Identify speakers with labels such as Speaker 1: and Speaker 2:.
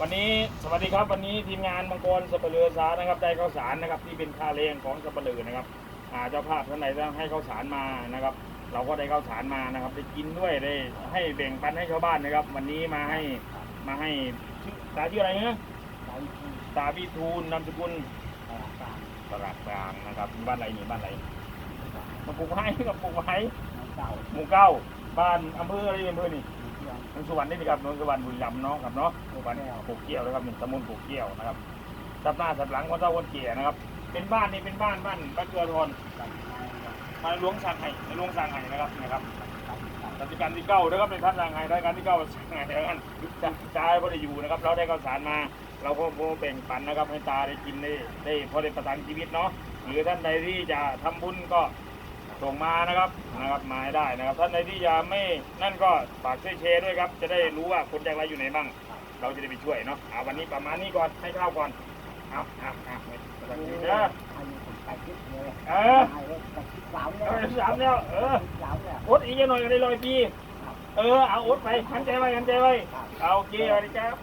Speaker 1: วันนี้สวัสดีครับวันนี้ทีมงานมังกรสับปะเลือสานะครับได้ข้าวสารนะครับที่เป็นค่าแรงของสับปะเลือนะครับอ่าเจ้าภาพท่านไหนต้องให้ข้าวสารมานะครับ เราก็ได้ข้าวสารมานะครับได้กินด้วยได้ให้แบ่งปันให้ชาวบ้านนะครับ วันนี้มาให้มาให้ชื่อตาชื่ออะไรเนี่ยตาวิทูลนามสกุลตลาดกลางนะครับบ้านไรนี่บ้านไรมาปลูกไม้กับปลูกไม้หมู่เก้าบ้านอำเภออะไรอำเภอนี่ นนทสวรรค์นี่นะครับนนทสวรรค์บุรีรัมย์เนาะครับเนาะหมู่บ้านปลูกเกี้ยวนะครับหนึ่งตำบลปลูกเกี้ยวนะครับสับหน้าสับหลังวันเจ้าวันเกียนะครับ เป็นบ้านนี่เป็นบ้านบ้านบ้านเกลือทอนมาหลวงสังไห้ในหลวงสังไห้นะครับนะครับรัชกาลที่เก้านะครับในท่านสั่งไห้รัชกาลที่เก้าสั่งไห้แล้วกันจ่ายพอได้อยู่นะครับ เราได้ข้าวสารมา เราก็พอแบ่งปันนะครับให้ตาได้กินได้ได้พอได้ประทังชีวิตเนาะหรือท่านใดที่จะทำบุญก็ ส่งมานะครับนะครับมาให้ได้นะครับท่านใดที่จะไม่นั่นก็ฝากช่วยแชร์ด้วยครับ จะได้รู้ว่าคนจากไรอยู่ไหนบ้าง เราจะได้ไปช่วยเนาะเอาวันนี้ประมาณนี้ก่อนให้ข้าวก่อนเอาเอาเอาไปประทังชีวิตเด้อเออเอาไปสามแล้วเอออดอีกหน่อยก็ได้รอยปีเออเอาอดไปหันใจไว้หันใจไว้เอาโอเคสวัสดีครับ